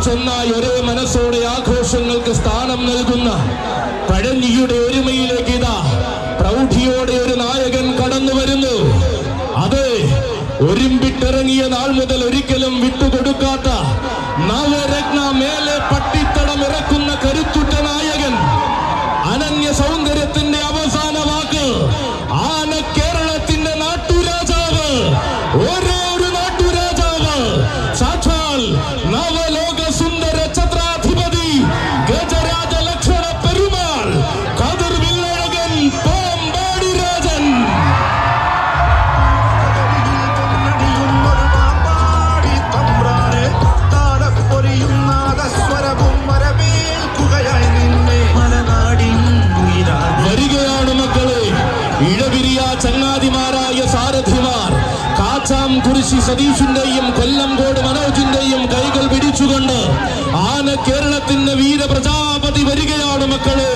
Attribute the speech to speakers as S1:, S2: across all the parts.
S1: ഒന്നിച്ചൊന്നായി ഒരേ മനസ്സോടെ ആഘോഷങ്ങൾക്ക് സ്ഥാനം നൽകുന്ന പഴഞ്ഞിയുടെ ഒരുമയിലേക്ക് ഇതാ പ്രൗഢിയോടെ ഒരു നായകൻ കടന്നു വരുന്നു. അതെ ഒരുമ്പിട്ടിറങ്ങിയ നാൾ മുതൽ ഒരിക്കലും വിട്ടുകൊടുക്കാത്ത നവരത്ന മേലെ പട്ടിത്തടം ഇറക്കുന്ന കരുത്തുറ്റ നായകൻ അനന്യ സൗന്ദര്യത്തിന്റെ കാച്ചാം കുരിശി സതീഷിന്റെയും കൊല്ലം കോട് മനോജിന്റെയും കൈകൾ പിടിച്ചുകൊണ്ട് ആന കേരളത്തിന്റെ വീരപ്രജാപതി വരികയാണ് മക്കളെ.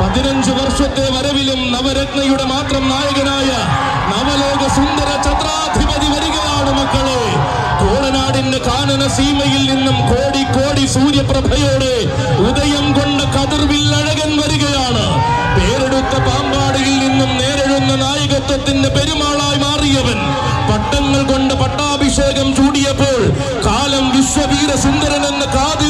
S1: പതിനഞ്ച് വർഷത്തെ വരവിലും നവരത്നയുടെ മാത്രം നായകനായ നവലോക സുന്ദര ഛത്രാധിപതി വരികയാണ് മക്കളെ. കോളനാടിന്റെ കാനന സീമയിൽ നിന്നും കോടി കോടി സൂര്യപ്രഭയോടെ ഉദയം കൊണ്ട കതിർവില്ലഴകൻ വരികയാണ്. പേരെടുത്ത പാമ്പാടിയിൽ നിന്നും നേരിടുന്ന നായകത്വത്തിന്റെ പെരുമാളായി മാറിയവൻ പട്ടങ്ങൾ കൊണ്ട് പട്ടാഭിഷേകം ചൂടിയപ്പോൾ കാലം വിശ്വവീര സുന്ദരൻ എന്ന് വിളിച്ചവൻ